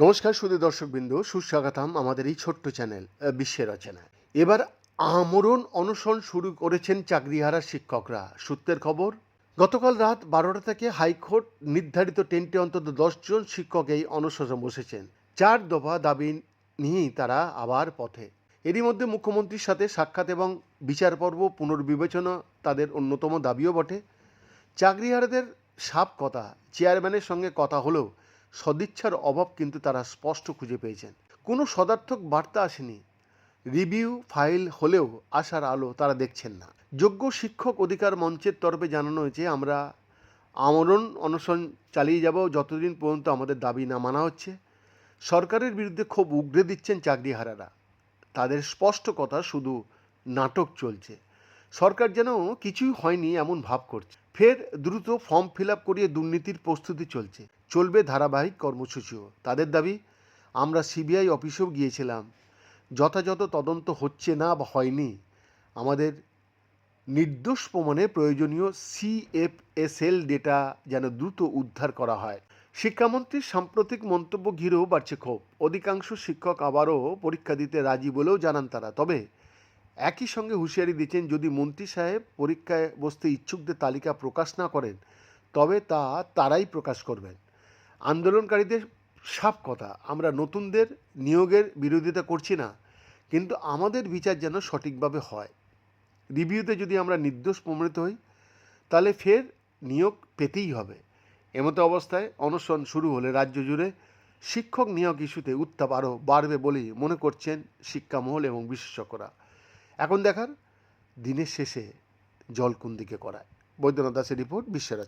নমস্কার সুদী দর্শকবৃন্দ, সুস্বাগতম আমাদের এই ছোট্ট চ্যানেল বিশ্বের রচনা এবার আমরণ অনশন শুরু করেছেন চাকরিহারা শিক্ষকরা। সূত্রের খবর, গতকাল রাত বারোটা থেকে হাইকোর্ট নির্ধারিত টেন্টে অন্তত দশজন শিক্ষক এই অনশনে বসেছেন। চার দফা দাবি নিয়েই তারা আবার পথে। এরই মধ্যে মুখ্যমন্ত্রীর সাথে সাক্ষাৎ এবং বিচার পর্ব পুনর্বিবেচনা তাদের অন্যতম দাবিও বটে। চাকরিহারাদের সাপ কথা, চেয়ারম্যানের সঙ্গে কথা হলেও সদিচ্ছার অভাব কিন্তু তারা স্পষ্ট খুঁজে পেয়েছেন। কোনো সদার্থক বার্তা আসেনি। রিভিউ ফাইল হলেও আসার আলো তারা দেখছেন না। যোগ্য শিক্ষক অধিকার মঞ্চের তরফে জানানো হয়েছে, আমরা আমরণ অনশন চালিয়ে যাব যতদিন পর্যন্ত আমাদের দাবি না মানা হচ্ছে। সরকারের বিরুদ্ধে ক্ষোভ উগড়ে দিচ্ছেন চাকরিহারারা। তাদের স্পষ্ট কথা শুধু নাটক চলছে। সরকার যেন কিছুই হয়নি এমন ভাব করছে। ফের দ্রুত ফর্ম ফিল করিয়ে দুর্নীতির প্রস্তুতি চলছে। চলবে ধারাবাহিক কর্মসূচিও। তাদের দাবি, আমরা সিবিআই অফিসেও গিয়েছিলাম। যথাযথ তদন্ত হচ্ছে না বা হয়নি। আমাদের নির্দোষ প্রমাণে প্রয়োজনীয় সিএফএসএল ডেটা যেন দ্রুত উদ্ধার করা হয়। শিক্ষামন্ত্রীর সাম্প্রতিক মন্তব্য ঘিরেও বাড়ছে ক্ষোভ। অধিকাংশ শিক্ষক আবারও পরীক্ষা দিতে রাজি বলেও জানান তারা। তবে একই সঙ্গে হুঁশিয়ারি দিচ্ছেন, যদি মন্ত্রী সাহেব পরীক্ষায় বসতে ইচ্ছুকদের তালিকা প্রকাশ না করেন, তবে তা তারাই প্রকাশ করবেন। আন্দোলনকারীদের সাপ কথা, আমরা নতুনদের নিয়োগের বিরোধিতা করছি না, কিন্তু আমাদের বিচার যেন সঠিকভাবে হয়। রিভিউতে যদি আমরা নির্দোষ প্রমাণিত হই, তাহলে ফের নিয়োগ পেতেই হবে। এমতো অবস্থায় অনশন শুরু হলে রাজ্য জুড়ে শিক্ষক নিয়োগ ইস্যুতে উত্তাপ আরও বাড়বে বলেই মনে করছেন শিক্ষামহল এবং বিশেষজ্ঞরা। এখন দেখার দিনের শেষে জল কোন দিকে করায় বৈদ্যনাথ দাসের রিপোর্ট বিশ্বের